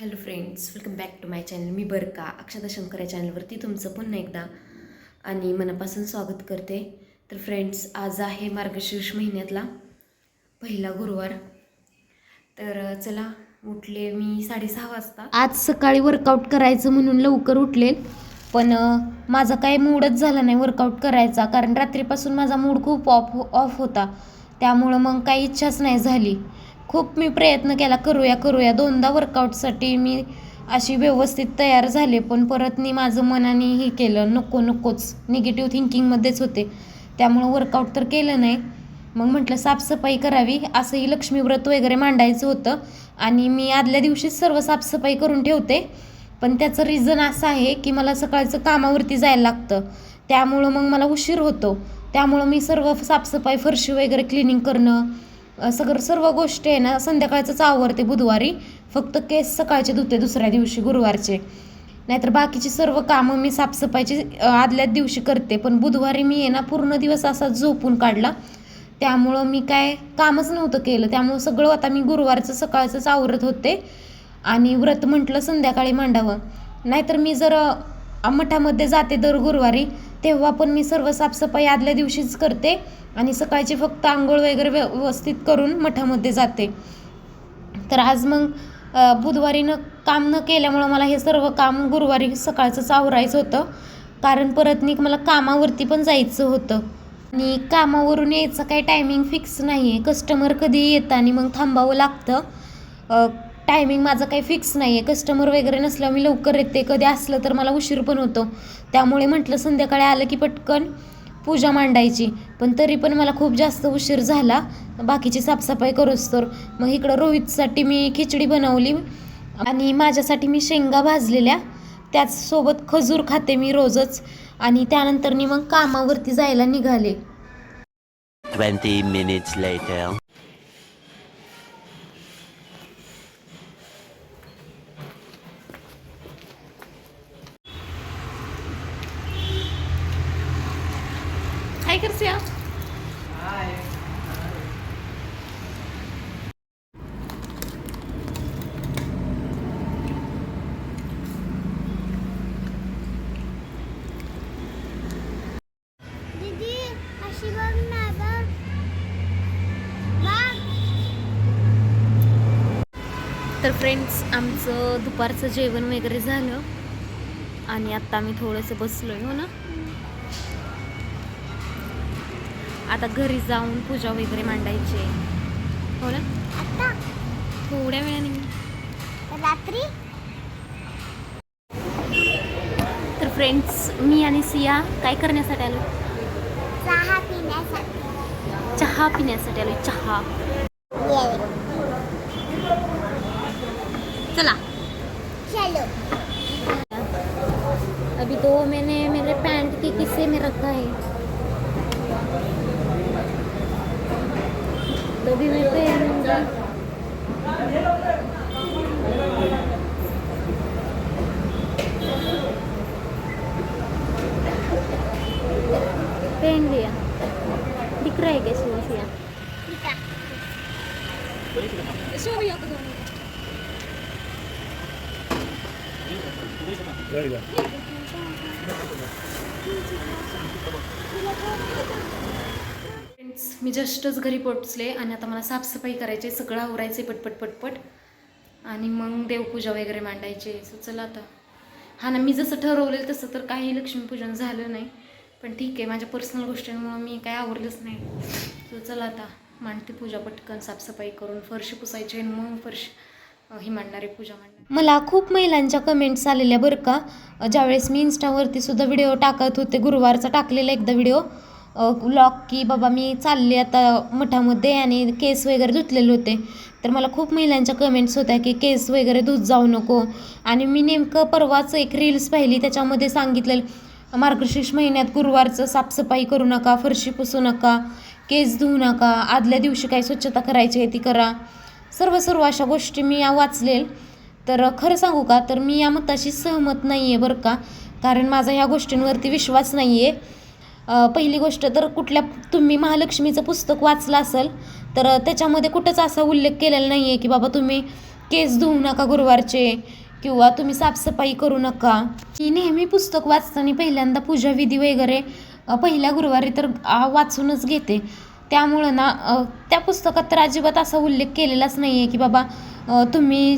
Hello friends welcome back to my channel मी बरका अक्षता शंकर या चॅनलवरती तुमचं पुन्हा एकदा आणि मनापासून स्वागत करते. तर फ्रेंड्स आज आहे मार्गशीर्ष महिन्यातला पहिला गुरुवार. तर चला उठले मी साडेसहा वाजता. आज सकाळी वर्कआउट करायचं म्हणून लवकर उठले पण माझा काही मूडच झाला नाही वर्कआउट करायचा कारण रात्रीपासून माझा मूड खूप ऑफ ऑफ होता. त्यामुळं मग काही इच्छाच नाही झाली. खूप मी प्रयत्न केला करूया करूया. दोनदा वर्कआउटसाठी मी अशी व्यवस्थित तयार झाले पण परत मी माझं मनाने हे केलं नको नकोच. निगेटिव्ह थिंकिंगमध्येच होते. त्यामुळं वर्कआउट तर केलं नाही. मग म्हटलं साफसफाई करावी असंही लक्ष्मी व्रत वगैरे मांडायचं होतं. आणि मी आदल्या दिवशीच सर्व साफसफाई करून ठेवते. पण त्याचं रिझन असं आहे की मला सकाळचं कामावरती जायला लागतं. त्यामुळं मग मला उशीर होतो. त्यामुळं मी सर्व साफसफाई फरशी वगैरे क्लिनिंग करणं सगळं सर्व गोष्टी आहे ना संध्याकाळचंच आवरते बुधवारी. फक्त केस सकाळचे धुते दुसऱ्या दिवशी गुरुवारचे. नाहीतर बाकीची सर्व कामं मी साफसफाईची आदल्याच दिवशी करते. पण बुधवारी मी आहे ना पूर्ण दिवस असा झोपून काढला. त्यामुळं मी काय कामच नव्हतं केलं. त्यामुळं सगळं आता मी गुरुवारचं सकाळचंच आवरत होते. आणि व्रत म्हटलं संध्याकाळी मांडावं. नाहीतर मी जर मठामध्ये जाते दर गुरुवारी तेव्हा पण मी सर्व साफसफाई आदल्या दिवशीच करते आणि सकाळची फक्त आंघोळ वगैरे व्यवस्थित करून मठामध्ये जाते. तर आज मग बुधवारीनं बुधवारी न काम न केल्यामुळं मला हे सर्व काम गुरुवारी सकाळचंच आवरायचं होतं. कारण परत नी मला कामावरती पण जायचं होतं. आणि कामावरून यायचं काही टायमिंग फिक्स नाही आहे कस्टमर कधी येतं आणि मग थांबावं लागतं. टायमिंग माझं काही फिक्स नाही आहे कस्टमर वगैरे नसल्यावर मी लवकर येते. कधी असलं तर मला उशीर पण होतो. त्यामुळे म्हटलं संध्याकाळी आलं की पटकन पूजा मांडायची. पण तरी पण मला खूप जास्त उशीर झाला. बाकीची साफसफाई करूच तर. मग इकडं रोहितसाठी मी खिचडी बनवली. आणि माझ्यासाठी मी शेंगा भाजलेल्या. त्याचसोबत खजूर खाते मी रोजच. आणि त्यानंतर मी मग कामावरती जायला निघाले. 20 minutes later. काय करते दीदी अशी बघ ना बघ बघ तर फ्रेंड्स आमचं दुपारचं जेवण वगैरे झालं. आणि आत्ता आम्ही थोडंसं बसलोय हो ना? आता घरी जाऊन पूजा वगैरे मांडायची. हो ना? आता थोड्या वेळाने. रात्री? तर फ्रेंड्स मी आणि सिया काय करण्यासाठी आलो? चहा पिण्यासाठी. चहा पिण्यासाठी आलो चहा. ยโดบีไม่เป็นนะเป็นเดียดิกรเกสูเสียดิกะช่วยยกตัวนี้ There you go. फ्रेंड्स मी जस्टच घरी पोचले आणि आता मला साफसफाई करायची आहे, सगळं आवरायचं आहे पटपट पटपट. आणि मग देवपूजा वगैरे मांडायचे सो चला आता. हा ना मी जसं ठरवलेलं तसं तर काही लक्ष्मीपूजन झालं नाही. पण ठीक आहे माझ्या पर्सनल गोष्टींमुळं मी काय आवरलंच नाही. सो चला आता मांडते पूजा पटकन साफसफाई करून फरशी पुसायची आणि मग फरशी ही मांडणारे पूजा मांडणार मला खूप महिलांच्या कमेंट्स आलेल्या बरं का. ज्यावेळेस मी इन्स्टावरती सुद्धा व्हिडिओ टाकत होते गुरुवारचा टाकलेला एकदा व्हिडिओ लॉक की बाबा मी चालले आता मठामध्ये आणि केस वगैरे धुतलेले होते. तर मला खूप महिलांच्या कमेंट्स होत्या की केस वगैरे धुत जाऊ नको. आणि मी नेमकं परवाच एक रील्स पाहिली त्याच्यामध्ये सांगितलेलं मार्गशीर्ष महिन्यात गुरुवारचं साफसफाई करू नका फरशी पुसू नका केस धुवू नका आदल्या दिवशी काही स्वच्छता करायची आहे ती करा. सर्व सर्व अशा गोष्टी मी या वाचलेल. तर खरं सांगू का? तर मी या मताशी सहमत नाही आहे बरं का? कारण माझा ह्या गोष्टींवरती विश्वास नाही आहे पहिली गोष्ट तर कुठल्या तुम्ही महालक्ष्मीचं पुस्तक वाचलं असेल तर त्याच्यामध्ये कुठंच असा उल्लेख केलेला नाही आहे की बाबा तुम्ही केस धुवू नका गुरुवारचे किंवा तुम्ही साफसफाई करू नका. मी नेहमी पुस्तक वाचताना पहिल्यांदा पूजाविधी वगैरे पहिल्या गुरुवारी तर वाचूनच घेते. त्यामुळं ना त्या पुस्तकात तर अजिबात असा उल्लेख केलेलाच नाही आहे की बाबा तुम्ही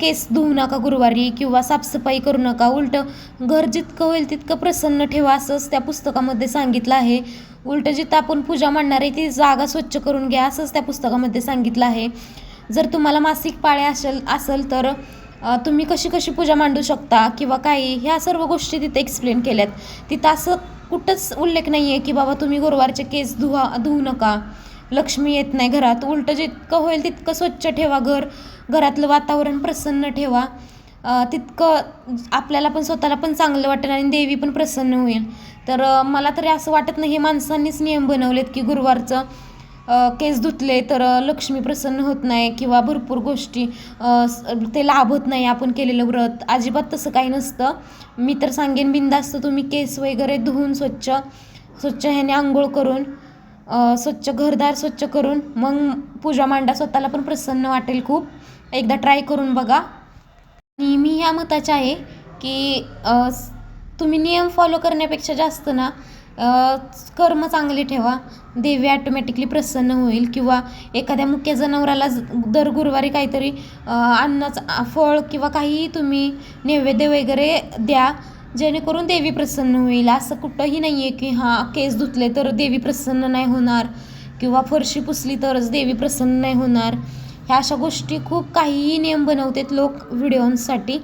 केस धुवू नका गुरुवारी किंवा साफसफाई करू नका. उलटं घर जितकं होईल तितकं प्रसन्न ठेवा असंच त्या पुस्तकामध्ये सांगितलं आहे. उलटं जिथं आपण पूजा मांडणार आहे ती जागा स्वच्छ करून घ्या असंच त्या पुस्तकामध्ये सांगितलं आहे. जर तुम्हाला मासिक पाळ्या असेल असेल तर तुम्ही कशी कशी पूजा मांडू शकता किंवा काही ह्या सर्व गोष्टी तिथे एक्सप्लेन केल्यात. तिथं असं कुठंच उल्लेख नाही आहे की बाबा तुम्ही गुरुवारचे केस धुवा धुवू नका. लक्ष्मी येत नाही घरात. उलटं जितकं होईल तितकं स्वच्छ ठेवा घर. घरातलं वातावरण प्रसन्न ठेवा. तितकं आपल्याला पण स्वतःला पण चांगलं वाटेल आणि देवी पण प्रसन्न होईल. तर मला तरी असं वाटत नाही हे माणसांनीच नियम बनवलेत की गुरुवारचं केस धुतले तर लक्ष्मी प्रसन्न होत नाही किंवा भरपूर गोष्टी ते लाभ ते लाभत नाही आपण केलेलं व्रत. अजिबात तसं काही नसतं. मी तर सांगेन बिंदास्त तुम्ही केस वगैरे धुवून स्वच्छ स्वच्छ ह्याने आंघोळ करून स्वच्छ घरदार स्वच्छ करून मग पूजा मांडा स्वतःला पण प्रसन्न वाटेल खूप. एकदा ट्राय करून बघा. आणि मी ह्या मताच्या आहे की तुम्ही नियम फॉलो करण्यापेक्षा जास्त ना कर्म चांगले ठेवा. देवी ॲटोमॅटिकली प्रसन्न होईल किंवा एखाद्या मुख्य जनावराला ज- दर गुरुवारी काहीतरी अन्नाचं फळ किंवा काहीही तुम्ही नैवेद्य वगैरे द्या. जेणेकरून देवी प्रसन्न होईल. असं कुठंही नाही आहे की हां केस धुतले तर देवी प्रसन्न नाही होणार. किंवा फरशी पुसली तरच देवी प्रसन्न नाही होणार. ह्या अशा गोष्टी खूप काहीही नियम बनवतात लोक व्हिडिओंसाठी.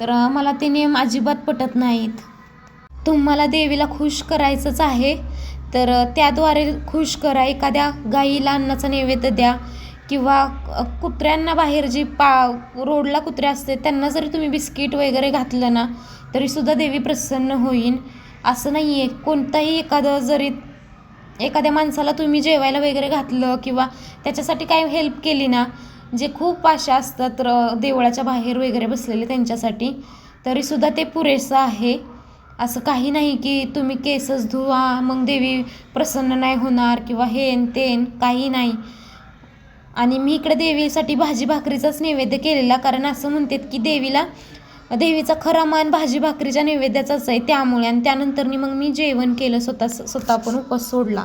तर मला ते नियम अजिबात पटत नाहीत. तुम्हाला देवीला खुश करायचंच आहे तर त्याद्वारे खुश करा. एखाद्या गाईला अन्नाचा नैवेद्य द्या किंवा कुत्र्यांना बाहेर जी पा रोडला कुत्रे असते त्यांना जरी तुम्ही बिस्किट वगैरे घातलं ना तरीसुद्धा देवी प्रसन्न होईल. असं नाही आहे कोणताही एखादं जरी एखाद्या माणसाला तुम्ही जेवायला वगैरे घातलं किंवा त्याच्यासाठी काय हेल्प केली ना जे खूप आशा असतात र- देवळाच्या बाहेर वगैरे बसलेले त्यांच्यासाठी तरीसुद्धा ते पुरेसं आहे. असं काही नाही की तुम्ही केसच धुवा मग देवी प्रसन्न नाही होणार किंवा हेन तेन काही नाही. आणि मी इकडे देवीसाठी भाजी भाकरीचाच नैवेद्य केलेला कारण असं म्हणतात की देवीला देवीचा खरा मान भाजी भाकरीच्या नैवेद्याचाच आहे त्यामुळे आणि त्यानंतरनी मग मी जेवण केलं स्वतः स्वतः पण उपवास सोडला.